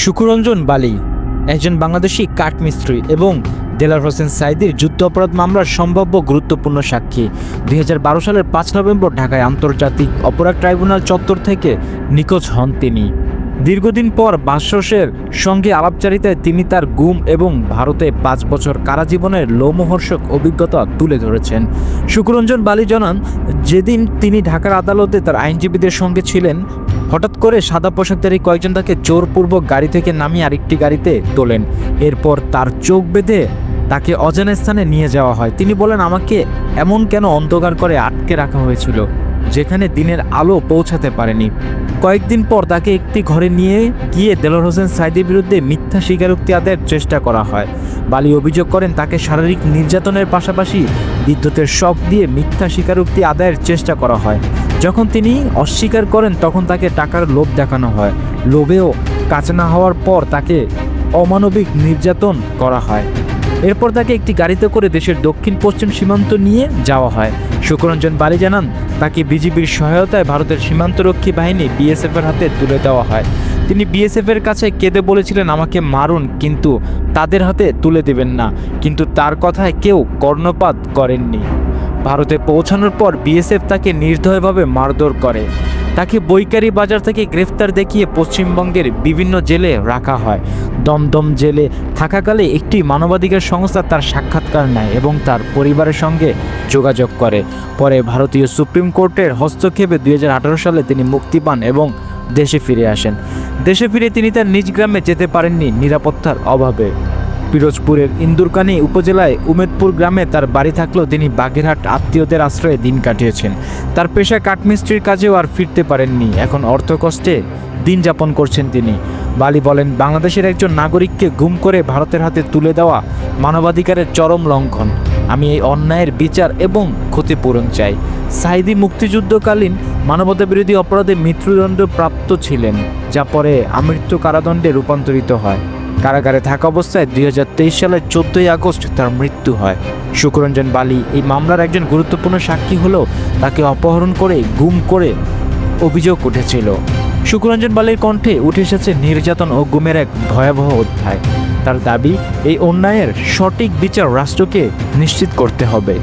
শুকুরঞ্জন বালি, একজন বাংলাদেশি কাঠমিস্ত্রি এবং দেলার হোসেন সাইদির যুদ্ধ অপরাধ মামলার সম্ভাব্য গুরুত্বপূর্ণ সাক্ষী। দুই হাজার বারো সালের পাঁচ নভেম্বর ঢাকায় আন্তর্জাতিক অপরাধ ট্রাইব্যুনাল চত্বর থেকে নিখোঁজ হন তিনি। দীর্ঘদিন পর বাসসের সঙ্গে আলাপচারিতায় তিনি তার গুম এবং ভারতে পাঁচ বছর কারাজীবনের লোমহর্ষক অভিজ্ঞতা তুলে ধরেছেন। শুকুরঞ্জন বালি জানান, যেদিন তিনি ঢাকার আদালতে তার আইনজীবীদের সঙ্গে ছিলেন হঠাৎ করে সাদা পোশাকধারী কয়েকজন তাকে জোরপূর্বক গাড়ি থেকে নামিয়ে আরেকটি গাড়িতে তোলেন। এরপর তার চোখ বেঁধে তাকে অজানা স্থানে নিয়ে যাওয়া হয়। তিনি বলেন, আমাকে এমন কেন অন্ধকার করে আটকে রাখা হয়েছিল, যেখানে দিনের আলো পৌঁছাতে পারেনি? কয়েকদিন পর তাকে একটি ঘরে নিয়ে গিয়ে দেলোর হোসেন সাইদের বিরুদ্ধে মিথ্যা স্বীকারোক্তি আদায়ের চেষ্টা করা হয়। বালি অভিযোগ করেন, তাকে শারীরিক নির্যাতনের পাশাপাশি বিদ্যুতের শক দিয়ে মিথ্যা স্বীকারোক্তি আদায়ের চেষ্টা করা হয়। যখন তিনি অস্বীকার করেন, তখন তাকে টাকার লোভ দেখানো হয়। লোভেও কাছে না হওয়ার পর তাকে অমানবিক নির্যাতন করা হয়। এরপর তাকে একটি গাড়িতে করে দেশের দক্ষিণ পশ্চিম সীমান্ত নিয়ে যাওয়া হয়। শুক্রঞ্জন বালি জানান, তাকে বিজিবির সহায়তায় ভারতের সীমান্তরক্ষী বাহিনী বিএসএফের হাতে তুলে দেওয়া হয়। তিনি বিএসএফের কাছে কেঁদে বলেছিলেন, আমাকে মারুন, কিন্তু তাদের হাতে তুলে দেবেন না। কিন্তু তার কথায় কেউ কর্ণপাত করেননি। ভারতে পৌঁছানোর পর বিএসএফ তাকে নির্দয়ভাবে মারধর করে। তাকে বৈকারি বাজার থেকে গ্রেফতার দেখিয়ে পশ্চিমবঙ্গের বিভিন্ন জেলে রাখা হয়। দমদম জেলে থাকাকালে একটি মানবাধিকার সংস্থা তার সাক্ষাৎকার নেয় এবং তার পরিবারের সঙ্গে যোগাযোগ করে। পরে ভারতীয় সুপ্রিম কোর্টের হস্তক্ষেপে দুই হাজার আঠারো সালে তিনি মুক্তি পান এবং দেশে ফিরে আসেন। দেশে ফিরে তিনি তার নিজ গ্রামে যেতে পারেননি নিরাপত্তার অভাবে। পিরোজপুরের ইন্দুরকানী উপজেলায় উমেদপুর গ্রামে তার বাড়ি থাকলেও তিনি বাগেরহাট আত্মীয়দের আশ্রয়ে দিন কাটিয়েছেন। তার পেশা কাঠমিস্ত্রির কাজেও আর ফিরতে পারেননি। এখন অর্থকষ্টে দিন যাপন করছেন তিনি। বালি বলেন, বাংলাদেশের একজন নাগরিককে গুম করে ভারতের হাতে তুলে দেওয়া মানবাধিকারের চরম লঙ্ঘন। আমি এই অন্যায়ের বিচার এবং ক্ষতিপূরণ চাই। সাইদি মুক্তিযুদ্ধকালীন মানবতা বিরোধী অপরাধে মৃত্যুদণ্ড প্রাপ্ত ছিলেন, যা পরে আমৃত্যু কারাদণ্ডে রূপান্তরিত হয়। কারাগারে থাকা অবস্থায় দুই হাজার তেইশ সালের চোদ্দই আগস্ট তার মৃত্যু হয়। শুকরঞ্জন বালি এই মামলার একজন গুরুত্বপূর্ণ সাক্ষী হলেও তাকে অপহরণ করে, গুম করে অভিযোগ উঠেছিল। শুকরঞ্জন বালির কণ্ঠে উঠে এসেছে নির্যাতন ও গুমের এক ভয়াবহ অধ্যায়। তার দাবি, এই অন্যায়ের সঠিক বিচার রাষ্ট্রকে নিশ্চিত করতে হবে।